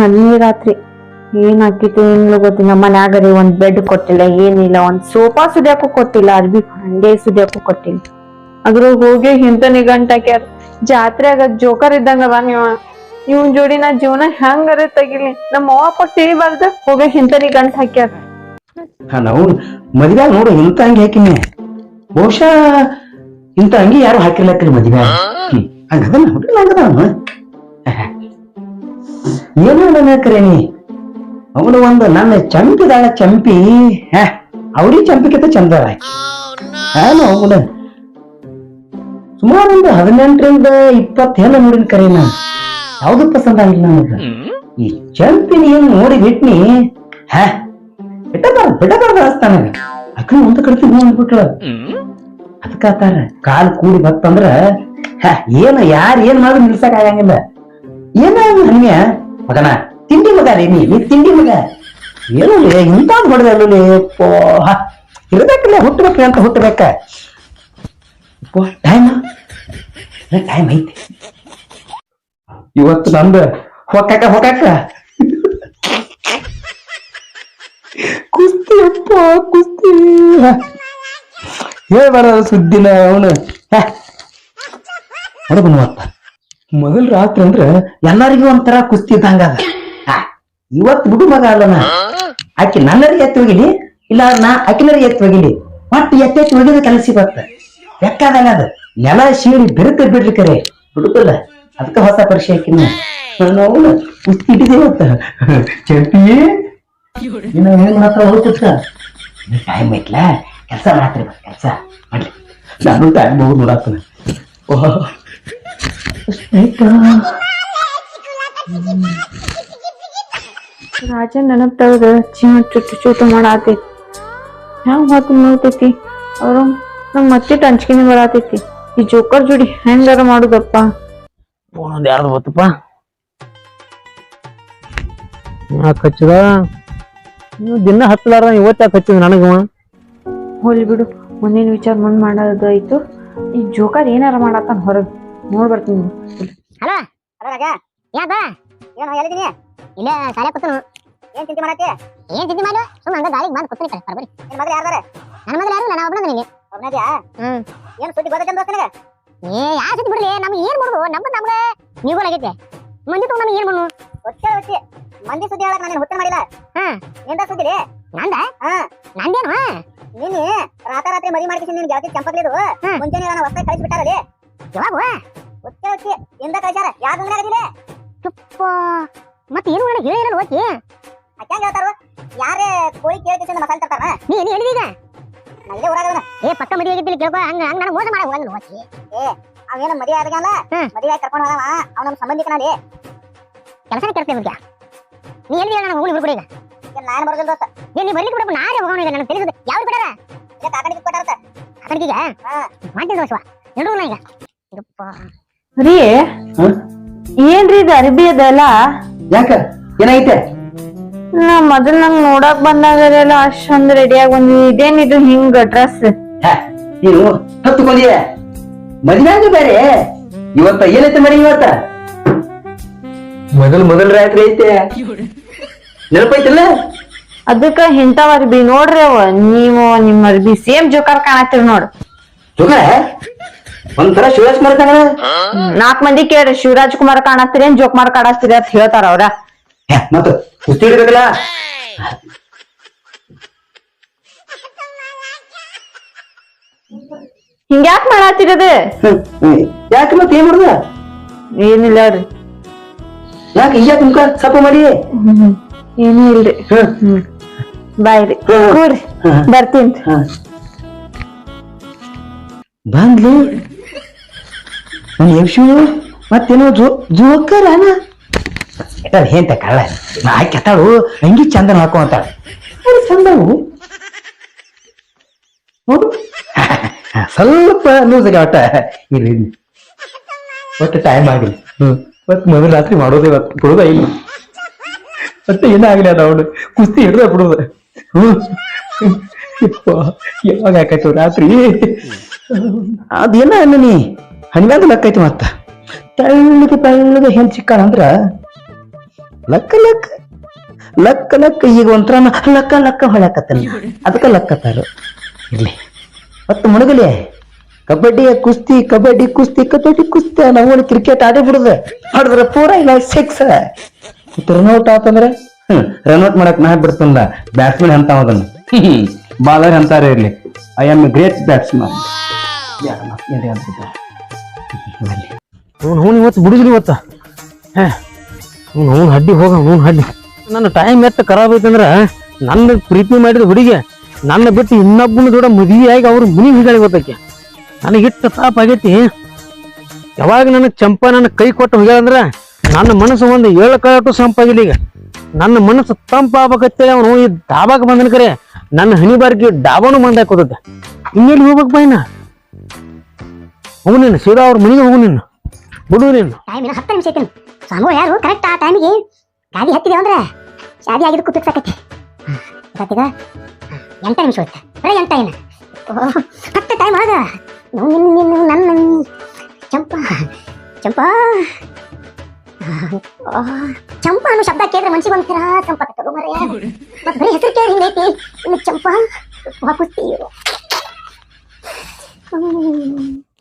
ನನ್ನೇ ರಾತ್ರಿ. ಏನ್ ಹಾಕಿತ್ತು ಏನಿಲ್ಲ ಗೊತ್ತಿಲ್ಲ. ಮನ್ಯಾಗರಿ ಒಂದ್ ಬೆಡ್ ಕೊಟ್ಟಿಲ್ಲ, ಏನಿಲ್ಲ. ಒಂದ್ ಸೋಫಾ ಸುದ್ಯಾಕು ಕೊಟ್ಟಿಲ್ಲ. ಅರ್ಬಿ ಹಂಡೆ ಸುದ್ಯಾಕು ಕೊಟ್ಟಿಲ್ಲ. ಅದ್ರ ಹೋಗಿ ಗಂಟ ಹಾಕ್ಯಾರ. ಜಾತ್ರೆಯಾಗ ಜೋಕರ್ ಇದ್ದಂಗ ನೀವ ಇವನ್ ಜೋಡಿ ನಾ ಜೀವನ ಹೆಂಗಾರ ತೆಗಿಲಿ. ನಮ್ಮ ಅವ್ವ ಅಪ್ಪ ತಿಳಿಬಾರ್ದ ಹೋಗಿ ಹಿಂತನಿ ಗಂಟ ಹಾಕ್ಯಾರ. ಮದ್ವೆ ನೋಡು, ಇಂತ ಅಂಗಿ ಹಾಕಿನಿ. ಬಹುಶಃ ಇಂತ ಅಂಗಿ ಯಾರು ಹಾಕಿರ್ಲಕ್ರಿ ಮದ್ವೆ ಹ್ಮ್ ಹಂಗದ ಹಂಗದ ಏನೋ ನನಕ್ರೇನಿ ಅವನು ಒಂದು ನನ್ನ ಚಂಪಿದಾಳ ಚಂಪಿ. ಹ್ಯಾ ಅವಡಿ ಚಂಪಿಕಿತ ಚಂದ ನಾನು ಅವನ. ಸುಮಾರು ಒಂದು ಹದಿನೆಂಟರಿಂದ ಇಪ್ಪತ್ತೇನು ನೋಡಿನ ಕರೆ ನಾನು. ಯಾವ್ದು ಪಸಂದ ಆಗಿಲ್ಲ ನನಗೆ? ಈ ಚಂಪಿನ ಏನು ನೋಡಿ ಬಿಟ್ನಿ? ಹ ಬಿಟ್ಟಬಾರ್ದು ಬಿಡಬಾರ್ದು ಅನಿಸ್ತಾನ ಅಕ್ಕನ ಒಂದು ಕಡೆ ಅಂದ್ಬಿಟ್ಳು. ಅದಕ್ಕಾತಾರ ಕಾಲು ಕೂಡಿ ಬತ್ತಂದ್ರ ಹ, ಏನು ಯಾರು ಏನ್ ಮಾಡಿದ್ರು ನಿಲ್ಸಕ್ ಆಗಂಗಿಲ್ಲ. ಏನ ಹಂಗ ಮಗನ, ತಿಂಡಿ ಮಗ ರೀ ನೀ ತಿಂಡಿ ಮಗ. ಏನು ಇಂತ ಹೊಡೆದ ಅಲ್ಲಿ ಇರ್ಬೇಕಲ್ಲ, ಹುಟ್ಟಬೇಕು ಅಂತ ಹುಟ್ಟಬೇಕ. ಟೈಮ್ ಟೈಮ್ ಐತಿ. ಇವತ್ತು ನಂದು ಹೊಕ್ಕಾಕ ಹೊಕ್ಕಾಕ ಕುಸ್ತಿ, ಅಪ್ಪ, ಕುಸ್ತಿ. ಹೇಳ್ಬಾರ ಸುದ್ದಿನ ಅವನು. ಮತ್ತ ಮೊದಲ್ ರಾತ್ರಿ ಅಂದ್ರ ಎಲ್ಲರಿಗೂ ಒಂಥರ ಕುಸ್ತಿ ಇದ್ದಂಗ ಇವತ್ ಇವತ್ತು ಬಿಡು ಮಗ ಅಲ್ಲನ. ಆಕೆ ನನ್ನರಿಗೆ ಎತ್ತಿ ಹೋಗಿಲಿ ಇಲ್ಲ ನಾ ಆಕಿನರಿಗೆ ಎತ್ತಿ ಹೋಗಿಲಿ ಒಟ್ಟು ಎತ್ತೆತ್ತಿ ಹೋಗಿದ ಕೆಲಸ ಬರ್ತ ಬೆಕ್ಕಾದಂಗ ಅದು. ನೆಲ ಶೀಳಿ ಬಿರುತ್ತ ಬಿಡ್ರಿ ಕರೆ. ಬಿಡುದಿಲ್ಲ. ಅದಕ್ಕೆ ಹೊಸ ಪರೀಕ್ಷೆ ಹಾಕಿನ ನಾವು ಕುಸ್ತಿ ಇಟ್ಟಿದೇವತ್ತ ಚಂಪಿ ಇನ್ನು ಹೆಂಗ್ ಮಾತ್ರ ಹೋಗ್ತಿರ್ತ ಟೈಮ್ ಐತ್ಲ? ಕೆಲಸ ಮಾಡ್ತೀರಿ ಕೆಲಸ. ಮಾಡ್ಲಿ. ನಾನು ಟೈಮ್ ಹೋಗಿ ನೋಡಾತನ. ಓಹ್. ರಾಜನ್ ನೆನಪ್ ತೆಗ್ದ ಜೀವ ಚುಟ್ಟು ಚುಟ್ಟು ಮಾಡಾತೈತಿ ಹೆಂಗ್ ಹೊತ್ತು ನೋಡ್ತೈತಿ? ಅವ್ರು ನಮ್ ಮತ್ತೆ ಅಂಚ್ಕಿನಿ ಬರಾತೈತಿ. ಈ ಜೋಕರ್ ಜೋಡಿ ಹೆಂಗಾರ ಮಾಡುದಪ್ಪ? ಒಂದೊಂದು ಯಾರ್ದು ಗೊತ್ತಪ್ಪ? ಯಾಕೆ ಹಚ್ಚಿದ ದಿನ ಹತ್ತಲಾರ ಇವತ್ತು ಯಾಕೆ ಹಚ್ಚಿದ ನನಗವ ಹೋಲಿ ಬಿಡು ಮುಂದಿನ ವಿಚಾರ ಮುಂದ್ ಮಾಡೋದಾಯ್ತು ಈ ಜೋಕರ್ ಏನಾರ ಮಾಡತ್ತಾನ ಹೊರಗ್. ನೋಡ್ ಬರ್ತೀನಿ. ಹಲೋ? ಹಲೋ ರಾಜ? ಯಾಕ ಏನು ಎಲ್ಲಿದ್ದೀನಿ? ಇಲ್ಲ ಶಾಲೆ ಕೂತನು. ಏನ್ ಚಿಂತೆ ಮಾಡತ್ತೆ? ಏನ್ ಚಿಂತೆ ಮಾಡು ಸುಮ್ಮನೆ ಹಂಗ ಗಾಳಿಗೆ ಬಂದು ಕೂತೀನಿ ಕಡೆ ಬರಬರಿ ನಿನ್ ಮಗಳು ಯಾರ್ದಾರೆ? ನನ್ನ ಮಗಳು ಯಾರು? ನಾನು ಒಬ್ಬನ ನಿನಗೆ ಒಬ್ಬನದ್ಯಾ ಹ್ಮ್. ಏನು ಸುದ್ದಿ ಗೊತ್ತ ಚಂದ ಏ ಯಾ ಸುದ್ದಿ ಬಿಡ್ಲಿ? ನಮ್ಗೆ ಏನ್ ಮಾಡುದು ನಮ್ದು ನಮ್ಗೆ. ನೀವುಗಳಾಗೈತೆ ಮಂದಿ ತಗೊಂಡು ನಮ್ಗೆ ಏನ್ ಮಾಡು ಒತ್ತೆ ಒತ್ತೆ ಮಂದಿ ಸುದ್ದಿ ಹೇಳಕ್ ನಾನು ಹುಟ್ಟೆ ಮಾಡಿಲ್ಲ? ಹಾ. ಎಂತ ಸುದ್ದಿ ರೀ ನಂದ? ಹಾ. ನಂದೇನು? ನಿನ್ನೆ ರಾತ್ರಿ ರಾತ್ರಿ ಮದಿ ಮಾಡ್ಕೊಂಡು ನಿನ್ ಗೆಳತಿ ಚಂಪಕ್ಲಿದು. ಮುಂಜಾನೆ ನಾನು ಹೊಸ ಕಳಿಸಿ ಬಿಟ್ಟಾರ ರೀ ಯಾವಾಗ ಹೊಟ್ಟೆ ಹೊಟ್ಟೆ ಎಂದ ಕಳಿಸ್ಯಾರ ಯಾರ ಗಂಗನಾಗದಿಲ್ಲ ತುಪ್ಪ ಮತ್ತೆ ಏನು ನನಗೆ ಹೇಳಿರಲ್ಲ ಓಕೆ ಅಕ್ಕಂಗ ಹೇಳ್ತಾರ ಯಾರೇ ಕೋಳಿ ಕೇಳಿದ ಮಸಾಲೆ ತರ್ತಾರ ನೀ ನೀ ಹೇಳಿದೀಗ ನಾ ಇಲ್ಲೇ ಊರಾಗದನ ಏ ಪಕ್ಕ ಮದುವೆ ಆಗಿದ್ದಿಲ್ಲ ಕೇಳ್ಕೊ ಹಂಗ ಹಂಗ ನಾನು ಮೋಸ ಮಾಡಕ್ ಹೋಗಲ್ಲ ಓಕೆ ಏ ಅವೇನು ಮದುವೆ ಆದಗಲ್ಲ ಮದುವೆ ಆಗಿ ಕರ್ಕೊಂಡು ಹೋಗವ ಅವ್ನ ನಮ್ಮ ಸಂಬಂಧಿಕನಲ್ಲಿ ಕೆಲಸನೇ ಕೆಡ್ತೇವೆ ಮುಖ್ಯ ನೀ ಎಲ್ಲಿ ನಾನು ಹೋಗಿ ಬಿಡ್ಬಿಡಿ ಈಗ ನಾನು ಬರೋದಿಲ್ಲ ದೋಸ್ತ ಏ ನೀ ಬರ್ಲಿಕ್ಕೆ ಬಿಡಪ್ಪ ನಾರೇ ಹೋಗೋಣ ಈಗ ನನಗೆ ತಿಳಿಸದೆ ಯಾವ್ದು ಬಿಡಾರ ಇಲ್ಲ ಕಾಕಡಿಗೆ ಕೊಟ್ಟಾರತ್ತ ಕಾಕಡಿಗೆ ಮಾಡ್ತೀನಿ ದೋಸ್ವ ನೋಡು ಈಗ ಯಪ್ಪ. ರೀ ಏನ್ರಿ ಇದು ಅರ್ಬಿ ಅದಲ್ಲ? ಯಾಕ? ಏನೈತೆ ನಾ ಮೊದಲ್ ನಂಗ್ ನೋಡಕ್ ಬಂದಾಗ ಅಷ್ಟೊಂದ್ ರೆಡಿ ಆಗಿ ಬಂದ್ವಿ. ಇದೇನಿದು ಹಿಂಗ ಡ್ರೆಸ್ ನೀನು ಹತ್ತುಕೊಂಡಿಯ ಮದುವೆ ಬೇರೆ. ಇವತ್ತ ಏನೈತೆ ಮರಿ ಇವತ್ತ? ಮೊದಲ್ ಮೊದಲ್ ರಾತ್ರಿ ಐತೆ. ನೆನಪೈತಲ್ಲ ಅದಕ್ಕ ಹಿಂತಾವ ಅರ್ಬಿ. ನೋಡ್ರಿ ಅವ ನೀವು ನಿಮ್ಮ ಅರ್ಬಿ ಸೇಮ್ ಜೋಕಾರ್ ಕಾಣತ್ತೀರಿ ನೋಡ್. ಜೋಗ ಒಂಥರ ಶಿವರಾಜ್ ಮಾಡ್ತಾನ ನಾಕ್ ಮಂದಿ ಕೇಳ್ರಿ ಶಿವರಾಜ್ ಕುಮಾರ್ ಕಾಣತ್ತೀರಿ ಏನ್ ಜೋಕುಮಾರ್ ಕಾಣಸ್ತೀರಿ ಅಂತ ಹೇಳ್ತಾರ ಅವ್ರ. ಮತ್ತ ಕುಸ್ತಿ ಹಿಡ್ಬೇಕಲ್ಲ ಹಿಂಗ್ಯಾಕ್ ಮಾಡತ್ತೀರದು ಹ್ಮ್, ಹ್ಮ್. ಯಾಕೆ ಮತ್ತೆ ಏನ್ ಮಾಡ್ದ? ಏನಿಲ್ಲ ರೀ. ಯಾಕೆ ಈಗ ಮುಖ ಸಪ್ಪ ಮಾಡಿ? ಏನೂ ಇಲ್ರಿ. ಹ್ಮ್. ಬಾಯ್ ರೀ. ಹ್ಮ್. ಕೂಡ್ರಿ ಹ್ಮ್. ಬರ್ತೀನಿ. ಬಂದ್ಲು. ನನ್ನ ಯಕ್ಷು ಮತ್ತೇನೋ ಜೋ ಜೋಕರ್ ಅನ ಹೇಂತ ಕಳ್ಳ? ನಾ ಕೆತ್ತಾಳು ಹಂಗಿ ಚಂದನ ಹಾಕೋ ಅಂತಾಳ. ಚಂದವು? ನೋಡು. ಸ್ವಲ್ಪ ಲೂಸ್ ಆಗ್ಯಾವ ಒಟ್ಟ ಇರ್ಲಿ. ಒಟ್ಟು ಟೈಮ್ ಆಗಲಿ ಹ್ಮ್. ಮತ್ ಮೊದಲು ರಾತ್ರಿ ಮಾಡೋದೇ ಇವತ್ತು ಬಿಡುದ ಇಲ್ಲ. ಮತ್ತೆ ಏನಾಗಲಿ ಅದ ಅವಳು. ಕುಸ್ತಿ ಹಿಡ್ದ ಬಿಡುದ. ಯಾವಾಗ ಆಕೈತು ರಾತ್ರಿ? ಅದೇನ ನೀ? ಹಣಿಮ್ಯಾಗ ಲಕ್ಕೈತಿ ಮತ್ತ. ತೆಳ್ಳಗೆ ತಳ್ಳಿಗೆ ಹೆಂಗ್ ಚಿಕ್ಕಾಳ ಅಂದ್ರ? ಲಕ್ಕ ಲಕ್ಕ. ಲಕ್ಕ ಲಕ್ಕ ಈಗ ಒಂಥರ ಲಕ್ಕ ಲಕ್ಕ ಹೊಳ್ಯಾಕತ್ತಾನ. ಅದಕ್ಕ ಲಕ್ಕತ್ತಾರು ಇರ್ಲಿ. ಮತ್ತು ಮುಳುಗಲಿ. ಕಬಡ್ಡಿ, ಕುಸ್ತಿ ಕಬಡ್ಡಿ ಕುಸ್ತಿ ಕಬಡ್ಡಿ, ಕುಸ್ತಿ ನಾವು ಕ್ರಿಕೆಟ್ ಆಡೇ ಬಿಡುದ. ಆಡಿದ್ರ ಪೂರ ಇಲ್ಲ ಸಿಕ್ಸ್ ರನ್ಔಟ್ ಆತಂದ್ರೆ? ಹ್ಮ್ ರನ್ಔಟ್ ಮಾಡಕ್ ನಾ ಬಿಡ್ತಂದ ಬ್ಯಾಟ್ಸ್ಮನ್ ಅಂತ ಅದನ್ನ. ಬಾಲರ್ ಅಂತಾರೆ ಇರ್ಲಿ. I am a great batsman ಅವ್ನು ಹೂನ್ ಇವತ್ತು ಬಿಡುದಿಲ್ಲ ಇವತ್ತ. ಹೇ ಅವ್ನು ಅವ್ನು ಹಡ್ಡಿ ಹೋಗ ಹ್ಞೂ ಹಡ್ಡಿ. ನನ್ನ ಟೈಮ್ ಎತ್ತ ಖರಾಬ್ ಐತಂದ್ರ ನನ್ನ ಪ್ರೀತಿ ಮಾಡಿದ ಹುಡುಗಿ ನನ್ನ ಬಿಟ್ಟು ಇನ್ನೊಬ್ಬನ ದೊಡ್ಡ ಮದುವೆಯಾಗಿ ಅವ್ರ ಮುನಿ ಹೀಗಾಳಿ ಗೊತ್ತಕ್ಕೆ ನನಗಿಟ್ಟು ತಾಪ ಆಗೈತಿ. ಯಾವಾಗ ನನಗೆ ಚಂಪ ನನ್ನ ಕೈ ಕೊಟ್ಟು ಹೋಗ್ಯಾಳಂದ್ರ ನನ್ನ ಮನಸ್ಸು ಒಂದು ಏಳು ಕಳಟು ಸಂಪಾಗಿಲ್ಲ ಈಗ. ನನ್ನ ಮನಸ್ಸು ತಂಪಾಗಬೇಕತ್ತೇಳಿ ಅವನು ಈ ಡಾಬಾಗ ಬಂದನ ಕರೆ ನನ್ನ ಹಣಿಬಾರ್ಗಿ ಡಾಬಾನು ಬಂದಾಕ್ ಹೋಗುತ್ತೆ ಇನ್ನೆಲ್ಲಿ ಹೋಗ್ಬೇಕು ಬಾಯ್ನ ಹೋಗು ನೀನು ಸೀದಾ ಅವ್ರ ಮನೆಗೆ ಹೋಗು ನೀನು. ಬಿಡು ನೀನು. ಟೈಮ್ ಇನ್ನು ಹತ್ತು ನಿಮಿಷ ಐತಿ ಸ್ವಾಮಿ ಯಾರು? ಕರೆಕ್ಟ್ ಆ ಟೈಮಿಗೆ ಗಾಡಿ ಹತ್ತಿದೆ ಅಂದ್ರೆ ಶಾದಿ ಆಗಿದ್ದು ಕೂಪಿಕ್ ಸಾಕೈತಿ. ಎಂಟ ನಿಮಿಷ ಹೋಯ್ತು? ಬರೀ ಎಂಟ ಏನು ಹತ್ತು ಟೈಮ್ ಆಗ ನಿನ್ನ ನಿನ್ನ, ನನ್ನ ಚಂಪಾ ಚಂಪಾ. ಚಂಪ ಅನ್ನೋ ಶಬ್ದ ಕೇಳಿದ್ರೆ ಮನ್ಸಿಗೆ ಒಂಥರ ಸಂಪತ್ತು ಮರ ಬರೀ ಹೆಸರು ಕೇಳಿ ಹಿಂಗೈತಿ. ಇನ್ನು ಚಂಪಾ ವಾಪಸ್ತಿ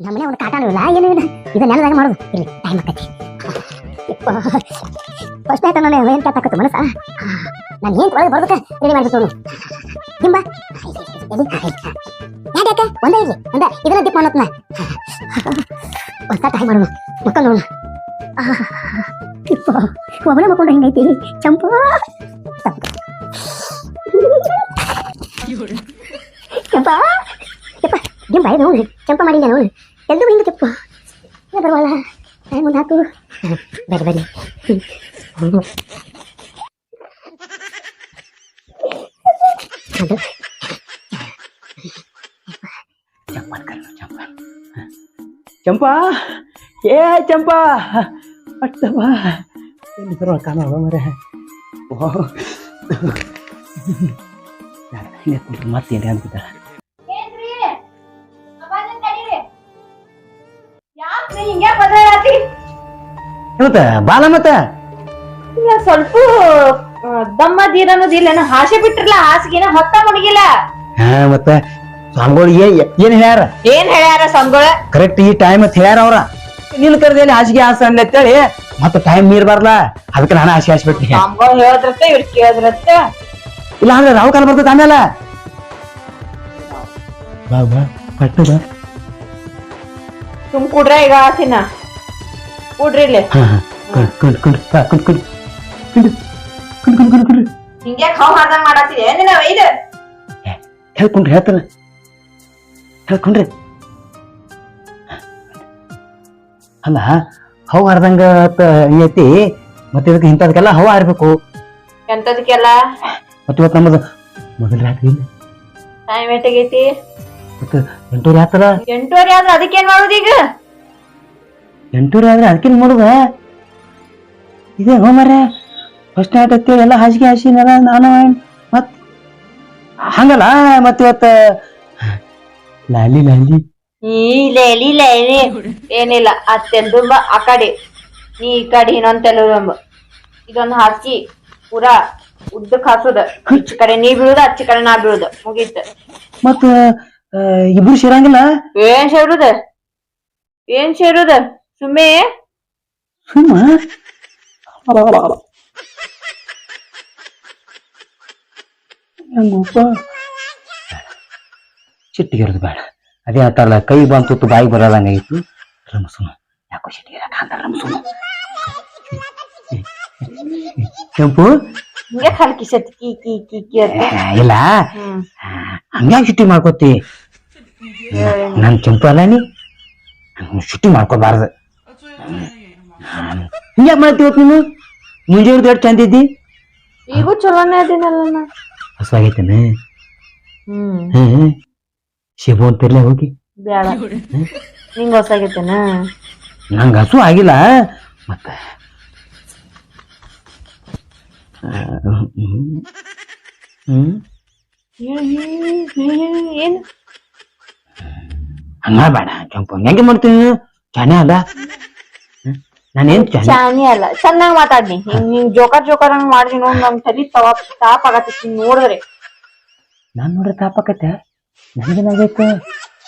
ನಮ್ಮನೆ ಒಂದು ಕಾಟಾನು ಇಲ್ಲ, ಏನು ಇಲ್ಲ. ಇದು ನೆಲದಾಗ ಮಾಡೋದು. ಇಲ್ಲಿ ಟೈಮ್ ಆಕತಿ. ಫಸ್ಟ್ ಆಯ್ತು ನಾನು ಏನು ಕೆತ್ತಾಕತ್ತು ಮನಸ್ಸ? ನಾನು ಏನು ಒಳಗೆ ಬರ್ಬೇಕು? ರೆಡಿ ಮಾಡಿಬಿಟ್ಟು ನೋಡು ಹಿಂಬ. ಯಾಕೆ ಒಂದೇ ಇರ್ಲಿ, ಒಂದ. ಇದನ್ನ ದಿಪ್ ಮಾಡತ್ನ ಹೊಸ ಟೈಮ್ ಮಾಡೋಣ. ಮಕ್ಕಳು ನೋಡೋಣ. ಇಪ್ಪ ಒಬ್ಬಳೆ ಮಕ್ಕೊಂಡು ಹೆಂಗೈತಿ ಚಂಪು. ಚಂಪ. ಯಪ್ಪ ದಿಂಬ ಇದು ಚಂಪ ಮಾಡಿಲ್ಲ ನೋಡಿ ಎಲ್ದು ಹಿಂಗೆ ಚಪ್ಪ ಬರವಲ್ಲ ಮುಂದೆ ಹಾಕು ಬರ್ರಿ ಬರ್ರಿ ಅದು ಚಂಪಾ ಏ ಚಂಪಾ ಅಟ್ಟವ ಎಲ್ಲಿ ಬರೋ ಕಾಣ ಮರ ಮತ್ತೇನು ಅನ್ಬಿಟ್ಟ ಮತ್ತ ಬಾಲ ಮತ್ತ? ಸ್ವಲ್ಪ ದಮ್ಮ ದೀರ ಅನ್ನೋದಿಲ್ಲ ಹಾಸೆ ಬಿಟ್ರಲ್ಲ ಹಾಸಿಗೆನ ಹೊತ್ತ ಮುಣಗಿಲ್ಲ. ಹಾ ಮತ್ತ ಸ್ವಾಮಿಗಳು ಏ- ಏನ್ ಹೇಳ್ಯಾರ? ಏನ್ ಹೇಳ್ಯಾರ ಸಾಂಗೋಳ ಕರೆಕ್ಟ್ ಈ ಟೈಮ್ ಅಂತ ಹೇಳ್ಯಾರ ಅವ್ರ. ನಿನ್ ಕರ್ದೇಲಿ ಹಾಸಿಗೆ ಹಾಸ ಅಂತೇಳಿ ಮತ್ತೆ ಟೈಮ್ ಮೀರ್ ಬರ್ಲ? ಅದಕ್ಕೆ ನಾನು ಹಾಸಿಗೆ ಹಾಸ್ಬಿಟ್ನಿ. ಸಂಗೊಳ ಹೇಳಿದ್ರತ್ತ ಇವ್ರು ಕೇಳದ್ರತ್ತ. ಇಲ್ಲ ಅಂದ್ರೆ ರಾವ್ ಕಾಲ ಬರ್ತದ ಆಮೇಲೆ? ಬಾ ಬಾ ಪಟ್ಟು ಬಾ. ಸುಮ್ ಕುಡ್ರ ಈಗ ಆತಿನ ಕುಡ್ರಿ ಇಲ್ಲಿ. ಹಾ ಹಾ. ಹಿಂಗೆ ಖಾವ್ ಮಾಡ್ದಂಗ್ ಮಾಡತ್ತಿ ಏನಿನ ಇದು ಹೇಳ್ಕೊಂಡ್ರಿ ಹೇಳ್ತಾರ ಹೇಳ್ಕೊಂಡ್ರಿ. ಅಲ್ಲ ಹವ್ ಹರ್ದಂಗ ಐತಿ ಮತ್ತೆ ಇದಕ್ಕೆ ಇಂಥದಕ್ಕೆಲ್ಲ ಹವ ಹಾರ್ಬೇಕು. ಎಂತದಕ್ಕೆಲ್ಲ ಮತ್ತೆ ಇವತ್ತು ನಮ್ಮದು ಮೊದಲ ರಾತ್ರಿ ಟೈಮ್ ಎಷ್ಟಾಗೈತಿ? ಮತ್ತೆ ಎಂಟೂರಿ ಆತಲ್ಲ? ಎಂಟೂವರೆ ಅದಕ್ಕೆ ಅದಕ್ಕೇನ್ ಮಾಡೋದು ಈಗ? ಎಂಟೂರಿ ಆದ್ರೆ ಅದಕ್ಕೆ ಮುಡುಗ ಇದೇ ಹೋ ಮರೆ ಫಸ್ಟ್ ನೈಟ್ ಹತ್ತಿ ಎಲ್ಲ ಹಾಸಿಗೆ ಹಾಸಿನಲ್ಲ ನಾನು ಮತ್? ಹಂಗಲ್ಲ ಮತ್ತೆ ಇವತ್ತ? ಲಾಲಿ ಲಾಲಿ. ಇಲ್ಲ ಇಲ್ಲ ಇಲ್ಲ ಏನಿಲ್ಲ ಅತ್ತೆಂದುಂಬ ಆ ಕಡೆ. ನೀ ಈ ಕಡೆ ಇನ್ನೊಂದ್ ಇದನ್ನ ಇದೊಂದು ಹಾಕಿ ಪೂರಾ ಉದ್ದಕ್ ಹಾಸುದ ಈಚ ಕಡೆ ನೀ ಬೀಳುದ ಹಚ್ಚ ಕಡೆ ನಾ ಬೀಳುದ. ಮುಗೀತ. ಮತ್ತ ಆ, ಇಬ್ರು ಸೇರಂಗಿಲ್ಲ? ಏನ್ ಸೇರುದ? ಏನ್ ಸೇರುದ? ಸುಮ್ಮೆ ಸುಮ್ಮ ಹೆಂಗಪ್ಪ? ಚಿಟ್ಟಿಗಿರೋದು ಬೇಡ. ಅದೇ ಆತಲ್ಲ ಕೈ ಬಂತು ಬಾಯಿ ಬರದಂಗಾಗಿತ್ತು ರಮಸುನು ಯಾಕೋ ಸಿಟ್ಟಿಗಿರಕ ಅಂತ ರಮಸುನು ಕೆಂಪು? ಹಿಂಗೆ ಖಾಲಿ ಸತ್ ಕಿ ಕಿ ಕಿ ಕಿ ಅಂತ. ಇಲ್ಲ. ಹ್ಮ್. ಚುಟ್ಟಿ ಮಾಡ್ಕೋತಿ? ನನ್ ಕೆಂಪು ಅಲ್ಲ ನೀ? ಸಿಟ್ಟಿ ಮಾಡ್ಕೋಬಾರ್ದು. ಹಿಂಗ್ಯಾಕ್ ಮಾಡ್ತೀವತ್ ನೀನು? ಮುಂಜಾನೆ ಎಷ್ಟು ಚಂದ ಇದ್ದಿ ಈಗೂ ಚಲೋನೇ ಅದೇನಲ್ಲ ನಾ ಹಸುವಾಗೈತೇನೆ? ಹ್ಮ್. ಹ್ಮ್ ಶಿಬು ಅಂತಿರ್ಲೆ ಹೋಗಿ. ಬೇಡ ನಿಂಗ ಹೊಸಾಗೈತೇನ? ನಂಗೆ ಹಸು ಆಗಿಲ್ಲ. ಮತ್ತೆ. ಹ್ಮ್. ಏನ್? ಹಂಗ ಬೇಡ ಕೆಂಪು. ಹೆಂಗೆ ಮಾಡ್ತೀನಿ? ಚಾನೆ ಅದ ಹ್ಮ್? ನಾನೇನ್ ಚಾನಿ ಅಲ್ಲ. ಚೆನ್ನಾಗ್ ಮಾತಾಡ್ನಿ. ಹಿಂಗ್ ಹಿಂಗ್ ಜೋಕರ್ ಜೋಕರ್ ಹಂಗ್ ಮಾಡ್ದಿ ನೋಡ್ ನಮ್ ತಲಿ ತವಾಪ್ ತಾಪ್ ಆಗತ್ತೈತಿ ನೋಡಿದ್ರೆ. ನಾನ್ ನೋಡ್ರೆ ಆಗತ್ತೆ ನನಗೇನಾಗೈತೆ?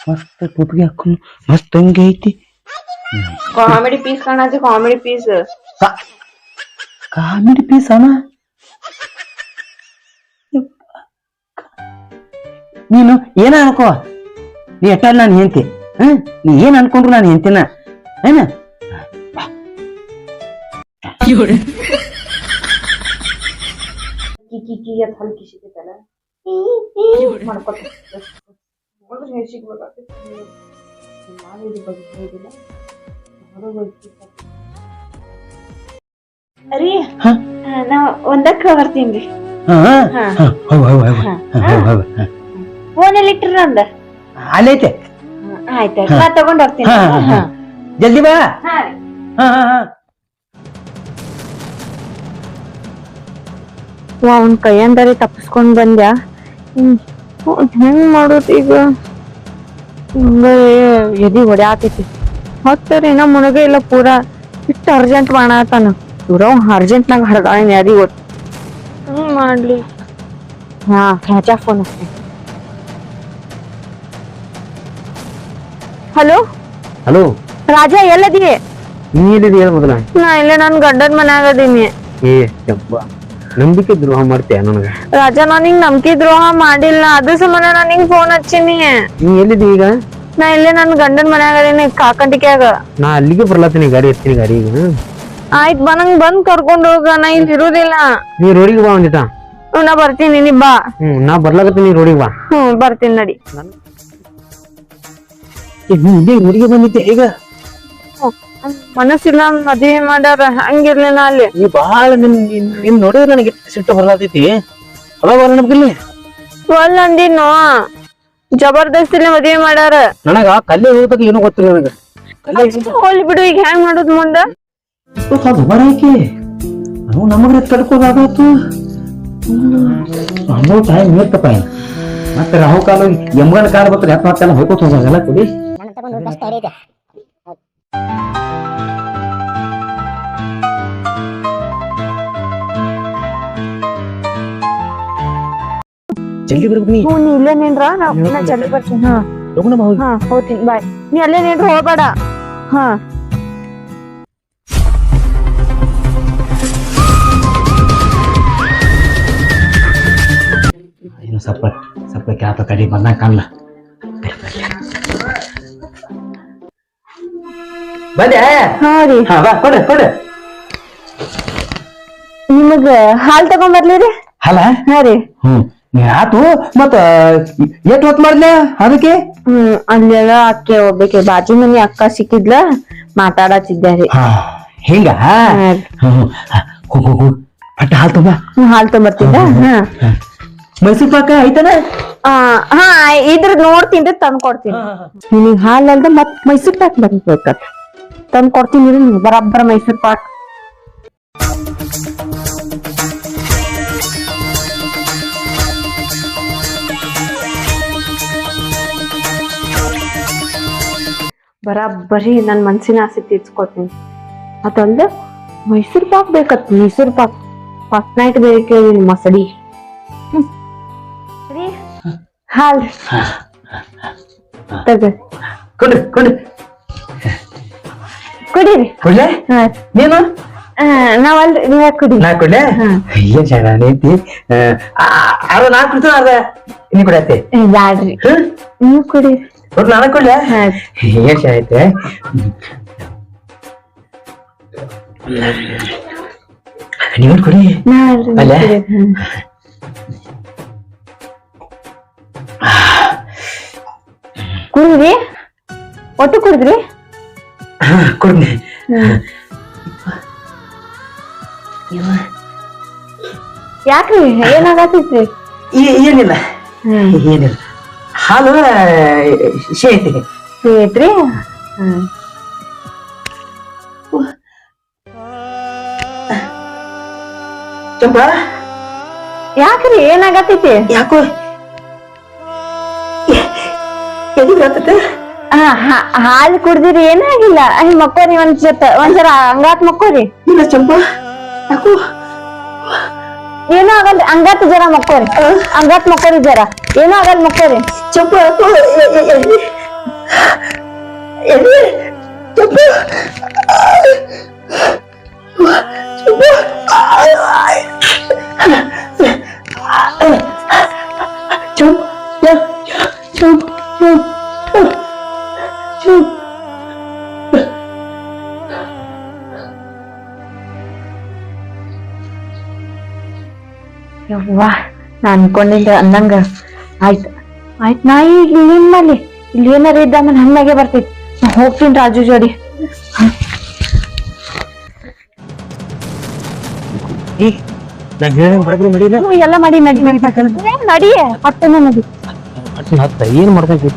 ಮಸ್ತ್ ಪುಟ್ಗೆ ಹಾಕೊಂಡು ಮಸ್ತ್ ಹಂಗೆ ಐತಿ. ಕಾಮಿಡಿ ಪೀಸ್ ಕಾಣತಿ ಕಾಮಿಡಿ ಪೀಸ್. ಕಾಮಿಡಿ ಪೀಸ್ ಅಣ್ಣ? ನೀನು ಏನ ಅನ್ಕೋ? ನೀ ಎಟ್ಟ ನಾನು ಹೆಂತಿ ಹ್ಮ್ ನೀ ಏನ್ ಅನ್ಕೊಂಡ್ರು ನಾನು ಹೆಂತಿನ ಏನ? ಕಿಕಿ ಅಂತ ಹೊಲ್ ಕಿಸಿತಲ್ಲ ಮಾಡ್ಕೊತ ನೋಡಿದ್ರೆ ಹೇಗ್ ಸಿಗ್ಬೇಕಾಗ್ತೈತಿ ಮಾಡಿದ ಬಗ್ಗೆ ಹೇಳಿದಿಲ್ಲ ಅರಿ ಹ? ನಾ ಒಂದಕ್ಕ ಬರ್ತೀನಿ ರೀ ಹೌದು ಫೋನಲ್ಲಿ ಇಟ್ರ ನಂದ ಅಲ್ಲೈತೆ ಆಯ್ತಾಯ್ತು ನಾ ತಗೊಂಡ್ ಹೋಗ್ತೀನಿ. ಜಲ್ದಿ ಬಾ ಹಾ ರೀ. ಹಾ ಹಾ ಅವನ್ ಕೈಯಂದರೆ ತಪ್ಪಿಸ್ಕೊಂಡ್ ಬಂದ್ಯಾ? ಹೆಂಗ್ ಮಾಡೋದು ಈಗ? ಹಿಂಗ ಎದಿ ಹೊಡ್ಯಾತೈತಿ ಹೊತ್ತರಿ ಇನ್ನ ಮುನಗ ಇಲ್ಲ ಪೂರಾ. ಇಟ್ಟು ಅರ್ಜೆಂಟ್ ಮಾಡಾತಾನ ಇವ್ರ ಅರ್ಜೆಂಟ್ನಾಗ ಹರ್ದಾಳಿನ ಯಾರಿ ಗೊತ್ತು ಹ್ಮ್ ಮಾಡ್ಲಿ. ಹಾ ಕ್ಯಾಚಾ ಫೋನ್ ಹಲೋ? ಹಲೋ? ರಾಜ ಎಲ್ಲದಿ? ನೀ ಎಲ್ಲಿದಿ ಹೇಳ ಮೊದಲ? ನಾ ಇಲ್ಲೇ ನಾನು ಗಂಡನ ಮನ್ಯಾಗ ಅದೀನಿ. ಏ ಯಬ್ಬ ನಂಬಿಕೆ ದ್ರೋಹ ಮಾಡ್ತೀಯ ನನಗ? ರಾಜ ಹಿಂಗ್ ನಂಬಿಕೆ ದ್ರೋಹ ಮಾಡಿಲ್ಲ. ಅದು ಸಂಬಂಧ ನಾನ್ ಹಿಂಗ್ ಫೋನ್ ಹಚ್ಚಿನಿ. ನೀ ಎಲ್ಲಿದಿ ಈಗ? ನಾ ಇಲ್ಲೇ ನನ್ ಗಂಡನ್ ಮನ್ಯಾಗ ಅದೀನಿ ಕಾಕಂಟಿಕ್ಯಾಗ ನಾ ಅಲ್ಲಿಗೆ ಬರ್ಲತ್ತೀನಿ ಗಾಡಿ ಎತ್ತೀನಿ ಗಾಡಿ ಈಗ. ಆಯ್ತ್ ಬಾ ನಂಗ್ ಬಂದ್ ಕರ್ಕೊಂಡ್ ಹೋಗ ನಾ ಇಲ್ಲಿ ಇರುದಿಲ್ಲ. ನೀ ರೋಡಿಗೆ ಬಾ ಒಂದಿತ ಹ್ಮ್, ನಾ ಬರ್ತೀನಿ ನೀ ಬಾ. ಹ್ಮ್ ನಾ ಬರ್ಲಾಕತ್ತೀನಿ ರೋಡಿಗೆ ಬಾ. ಹ್ಮ್ ಬರ್ತೀನಿ ನಡಿ. ಏ, ನೀ ಇಲ್ಲೇ ಊರಿಗೆ ಬಂದಿದ್ದೆ ಈಗ? ಮನಸ್ಸಿಲ್ಲ ಮದ್ವೆ ಮಾಡ್ಯಾರ ಹಂಗಿರ್ಲಿ ನಾ ಅಲ್ಲಿ. ನೀ ಬಹಳ ನಿನ್ ನಿನ್- ನೋಡಿದ್ರೆ ನನಗೆ ಸಿಟ್ಟು ಬರ್ಲಾತೈತಿ. ಅದ ಬರ ನಮ್ಗಿಲ್ಲಿ ಒಲ್ ಅಂದಿನೋ ಜಬರ್ದಸ್ತಿಲಿ ಮದ್ವೆ ಮಾಡ್ಯಾರ. ನನಗ ಕಲ್ಲಿ ಹೋಗ್ಬೇಕು ಏನು ಗೊತ್ತಿಲ್ಲ ನನಗ. ಕಲ್ಲಿ ಹೋಗ್ಲಿ ಬಿಡು ಈಗ ಹೆಂಗ್ ಮಾಡುದ್ ಮುಂದ? ಅದು ಬರಾಕಿ ನಾವು ನಮಗ್ರೆ ತಡ್ಕೋದಾಗತ್ತು ಅನ್ನೋ ಟೈಮ್ ಇರ್ತಪ್ಪ ಮತ್ತೆ ರಾಹು ಕಾಲ ಯಮಗನ ಕಾಲ ಬರ್ತಾರೆ ಯಾಕೆ ಮತ್ತೆಲ್ಲ ಹೋಗ್ಕೋತ ಹೋಗಲ್ಲ ಕೊಡಿ. ಜಲ್ದಿ ಬರ್ಬೇಕು ನೀ. ಹ್ಞೂ ನೀ ಇಲ್ಲೇ ನಿನ್ರ ನಾ ನಾ ಜಲ್ದಿ ಬರ್ತೀನಿ. ಹಾ. ಹೋಗೋಣ ಬಾ ಹೋಗಿ ಹಾ ಹೋಗ್ತೀನಿ. ಬಾಯ್. ನೀ ಅಲ್ಲೇ ನಿನ್ರು ಹೋಗ್ಬೇಡ. ಹಾ. ಏನು ಸಪ್ಪ ಸಪ್ಪ ಕ್ಯಾತ ಕಡಿ ಬಂದಾಗ ಕಾಣಲ್ಲ ಬಂದೆ ಹಾ ಹಾ ಬಾ ಕೊಡು ಕೊಡು. ನಿಮಗ ಹಾಲ್ ತಗೊಂಬರ್ಲಿ ರೀ. ಅಲ್ಲ ಹಾ ರೀ. ಹ್ಮ್. ಆತು ಮತ್ತ ಎಷ್ಟ್ ಹೊತ್ತು ಮಾಡ್ಲೆ ಅದಕ್ಕೆ? ಹ್ಮ್ ಅಲ್ಲೆಲ್ಲ ಅಕ್ಕೆ ಹೋಗ್ಬೇಕು ಬಾಜು ಮನಿ ಅಕ್ಕ ಸಿಕ್ಕಿದ್ಲ ಮಾತಾಡತ್ತಿದ್ದಾರೆ ರೀ. ಹಾ ಹಿಂಗ? ಹಾಲ್ ತುಂಬ ಹಾಲ್ ತೊಂಬರ್ತಿದ್ದ ಹಾ. ಮೈಸೂರ್ ಪಾಕ ಐತನ? ಆ, ಹಾ ಇದ್ರ ನೋಡ್ತೀನಿ ತಂದ್ಕೊಡ್ತೀನಿ. ನಿನಗ್ ಹಾಲ್ ಅಲ್ದ ಮತ್ ಮೈಸೂರ್ ಪಾಕ್ ಬರ್ಬೇಕ. ತಂದ್ ಕೊಡ್ತೀನಿ ಇರಲಿ ಬರಬ್ಬರ ಮೈಸೂರ್ ಪಾಕ್. ಬರಾಬರಿ ನನ್ನ ಮನ್ಸಿನ ಆಸೆ ತೀರ್ಸ್ಕೊತೀನಿ. ಅದಲ್ದೆ ಮೈಸೂರ್ ಪಾಕ್ ಬೇಕತ್ ಮೈಸೂರ್ ಪಾಕ್. ಫಸ್ಟ್ ನೈಟ್ ಬೇರೆ ಮಸಡಿ ಹಾಲ್. ತಗ. ಕೊಡು ಕೊಡು. ಕುಡೀರಿ. ಕೊಡ್ಲೆ? ಹಾ. ನೀನು? ನಾವಲ್ರಿ ನೀವ ಕುಡಿ ನಾ ಕುಡ್ಲೆ. ಏನ್ ಶಾಣ ಐತಿ ಅದ ನಾ ಕುಡ್ತು ಅದ ನೀ ಕೊಡತ್ತೆ ಏ, ಬ್ಯಾಡ್ರಿ. ನೀವ್ ಕುಡಿ ಒಟ್ಟು ನಾನು ಕುಡ್ಲೆ? ಏನ್ ನಾ ನೀವ್ ಕುಡಿ. ಅಲ್ಲ? ಕುಡಿದ್ರಿ? ಒಟ್ಟು ಕುಡಿದ್ರಿ? ಕೊಡ್ನೆ ಯಾಕ್ರಿ? ಏನಾಗತ್ತೈತ್ರಿ ಏನಿಲ್ಲ. ಏನಿಲ್ಲ. ಹಾಲು ಶೇತಿ ಹ್ಮ್. ಚಂಪಾ? ಯಾಕ್ರಿ? ಏನಾಗತ್ತೈತಿ ಯಾಕೋ? ಎದುರಾಗತ್ತೆ ಹಾಲು ಕುಡ್ದಿರಿ ಏನಾಗಿಲ್ಲ. ಮಕ್ಕೋರಿ ಒಂದ್ ಜೊತ ಒಂದ್ಸರ ಹಂಗಾತ್ ಮಕ್ಕೋರಿ. ಇಲ್ಲ ಚಂಪಾ. ಯಾಕೋ? ಏನೂ ಹಂಗಾತ್ ಜರ ಮಕ್ಕೋರಿ. ಹಂಗಾತ್ ಮಕ್ಕೋರಿ ಜರ. ಏನೂ ಆಗಲ್ ಮಕ್ಕೋರಿ. ಚಂಪಾ ಯಾಕೋ? ಚಂಪ್. ಯವ್ವಾ ನಾ ಅನ್ಕೊಂಡಿದ್ದೆ ಅಂದಂಗ. ಆಯ್ತು ಆಯ್ತು ನಾ ಈಗ ಮಾಡ್ಲಿ ಇಲ್ಲಿ ಏನಾರ ಇದ್ದ ನನ್ನ ಹಣ್ಣಾಗೆ ಬರ್ತೈತಿ ನಾ ಹೋಗ್ತೀನಿ ರಾಜು ಜೋಡಿ. ಎಲ್ಲ ಮಾಡಿ ನಡಿ ನಡಿ ನಡಿ. ಹತ್ತನ ನಡಿ ಹತ್ತ ಏನ್ ಮಾಡ್ದಂಗೆ